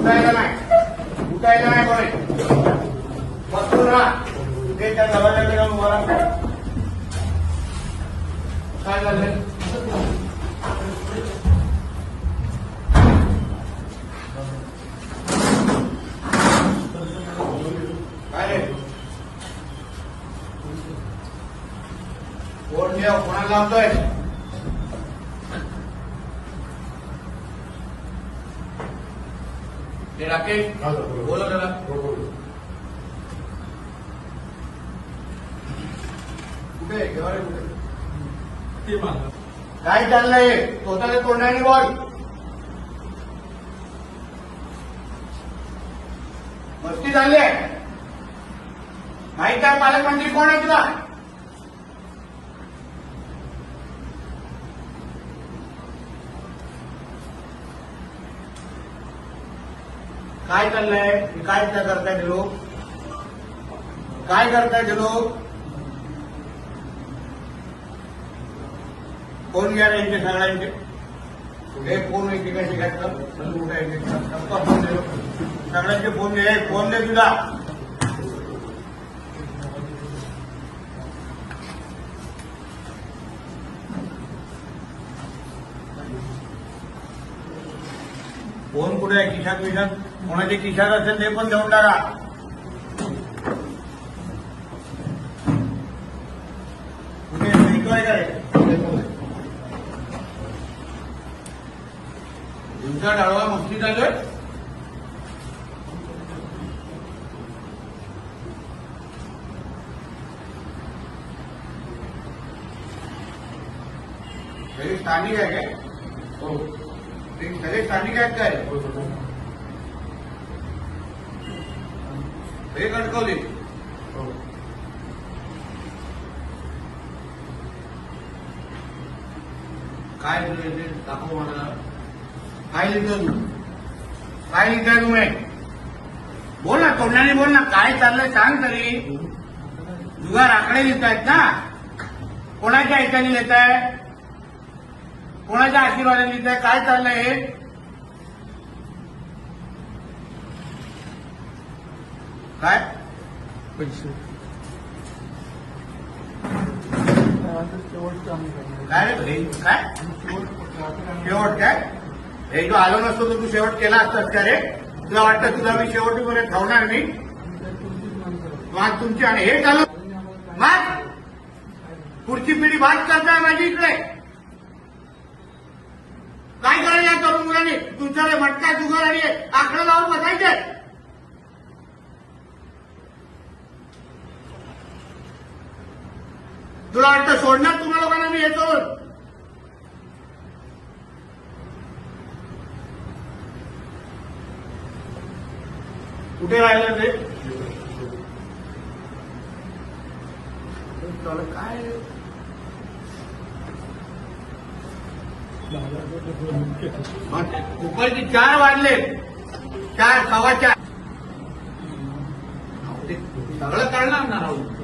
कोणी उठायला नाही उठायला नाही कोणी बसून राहा ते त्या दरवाजाकडे जाऊन मला काय झालं काय रे कोण ठेव कोणाला लावतोय राकेश बोलो त्याला कुठे आहे? केव्हा रे कुठे? काय चाललंय? स्वतःच्या तोंडाने बोल. मस्ती झाली आहे. माहीत आहे पालकमंत्री कोण आहे तुला काय चाललंय? हे काय त्या करताय ते लोक? काय करताय ते लोक? फ़ोन घ्या यांचे सगळ्यांचे हे फ़ोन एकेकाचे घ्यायचं फ़ोन सगळ्यांचे फ़ोन दे. फ़ोन दे तुझा फ़ोन कुठे आहे? विशात कोणाचे खिशात असेल ते पण देऊन टाका. कुठे भेटतोय काय तुमचा डाळवा मस्ती चालू स्थानिक आहे काय? हो. ते सगळे स्थानिक आहेत काय? हे कणकवली काय लिहिलंय ते दाखव मला. काय लिहितो तू काय लिहिताय तुम्ही बोल ना तोंडाने बोल ना काय चाललंय सांग तरी. जुगार आकडे लिहितायत ना. कोणाच्या लिहित आहे कोणाच्या आशीर्वादाने लिहित आहे काय चाललंय काय? पैसे. काय रे? काय? शेवट काय? हे तू आलो नसतो तर तू शेवट केला असतास का रे? तुला वाटतं तुला मी शेवटीपर्यंत ठेवणार मी? मग तुमची आणि हे चालू मग पुढची पिढी भात करताय माझी इकडे. काय करायचं तरुण मुलांनी? तुमच्याकडे मटका जुगार आणि आकडे लावून बसायचे. तुला वाटतं सोडणार तुम्हा लोकांना मी येतो कुठे राहिलं ते? काय? दुपारची चार वाजले. चार सव्वा चार. सगळं करणार ना राहू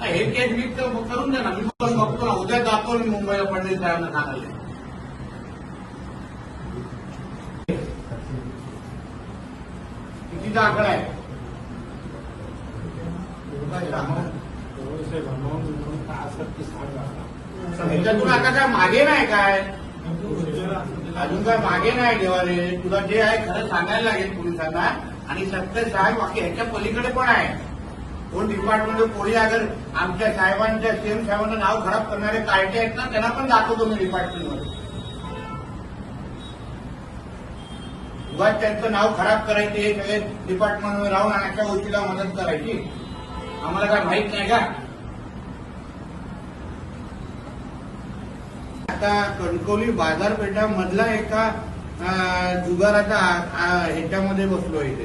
हे केस मी करून द्या ना मी पण बघतो ना. उद्या जातो मी मुंबईला पंडित साहेबांना सांगायला. कितीचा आकडा आहे? ह्याच्यातून आता काय मागे नाही काय? अजून काय मागे नाही देवारे तुला जे आहे खरं सांगायला लागेल पोलिसांना. आणि सत्य साहेब बाकी ह्याच्या पलीकडे पण आहे. दोन डिपार्टमेंट कोणी अगर आमच्या साहेबांच्या सीएम साहेबांचं नाव खराब करणारे कार्टे आहेत ना त्यांना पण दाखवतो मी डिपार्टमेंटमध्ये उगाच त्यांचं नाव खराब करायचे हे सगळे डिपार्टमेंटमध्ये राहून अशा गोष्टीला मदत करायची. आम्हाला काय माहीत नाही का? आता कणकवली बाजारपेठा मधला एका जुगाराच्या ह्याच्यामध्ये बसलो इथे.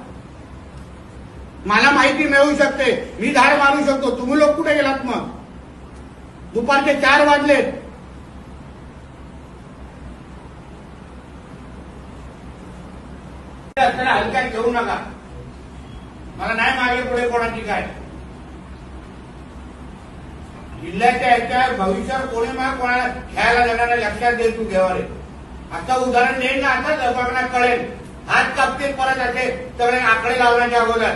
मला माहिती मिळवू शकते. मी धार मारू शकतो. तुम्ही लोक कुठे गेलात मग? दुपारचे चार वाजलेत. असताना हलक्यात घेऊ नका. मला नाही मागे पुढे कोणाची काय. जिल्ह्याच्या याच्या भविष्यावर कोणी मला कोणाला खेळायला जाणार लक्षात दे तू घेवारे आता उदाहरण देईन ना आता लोकांना कळेल. हात कापते परत असे सगळे आकडे लावण्याच्या अगोदर.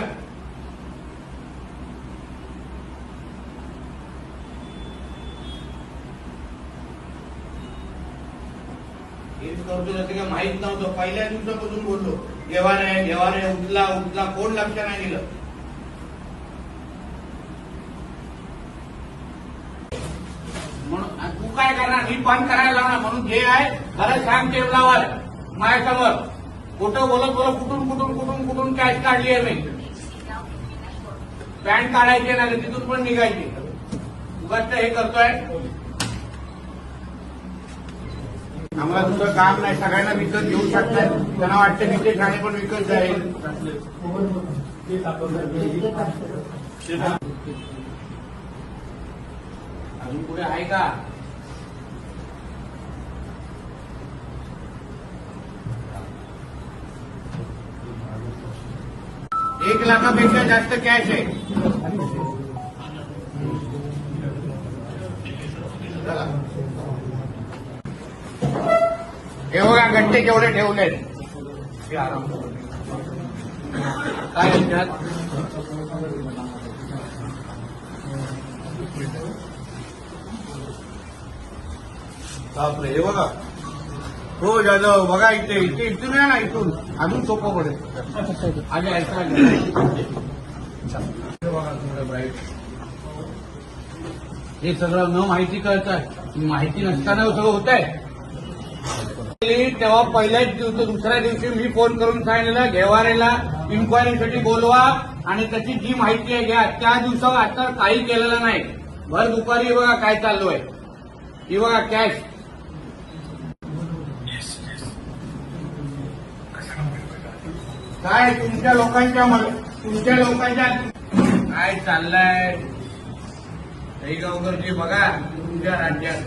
हेच करतो जसं काही माहीत नव्हतं. पहिल्या दिवसापासून बोललो घेवारे घेवारे उठला उठला कोण लक्ष नाही दिलं? म्हणून तू काय करणार? मी बंद करायला लावणार म्हणून जे आहे खरं सांग टेबलावर माझ्यासमोर. कुठं बोलत बोलत कुठून कुठून कुठून कुठून कॅश काढली आहे मी? पॅन्ट काढायची ना तिथून पण निघायची. उगाच हे करतोय. आम्हाला दुसरं काम नाही. सगळ्यांना विकत घेऊ शकतात. त्यांना वाटतं तिथे ठाणे पण विकत जाईल. अजून पुढे आहे का? एक लाखापेक्षा जास्त कॅश आहे. हे बघा गट्टे केवढे ठेवले. काय म्हणतात? हे बघा. हो जाधव बघा इथे इथे इथून या ना इथून. अजून सोपं पडेल. आणि ऐका हे सगळं न माहिती कळत आहे माहिती नसताना सगळं होत आहे तेव्हा पहिल्याच दिवशी दुसऱ्या दिवशी मी फोन करून सांगितलेलं घेवारेला इन्क्वायरीसाठी बोलवा आणि त्याची जी माहिती आहे घ्या. त्या दिवसावर आता काही केलेलं नाही. भर दुपारी बघा काय चालू आहे ही बघा कॅश काय तुमच्या लोकांच्या तुमच्या लोकांच्या काय चाललंय? काही गावकरची बघा तुमच्या राज्यात.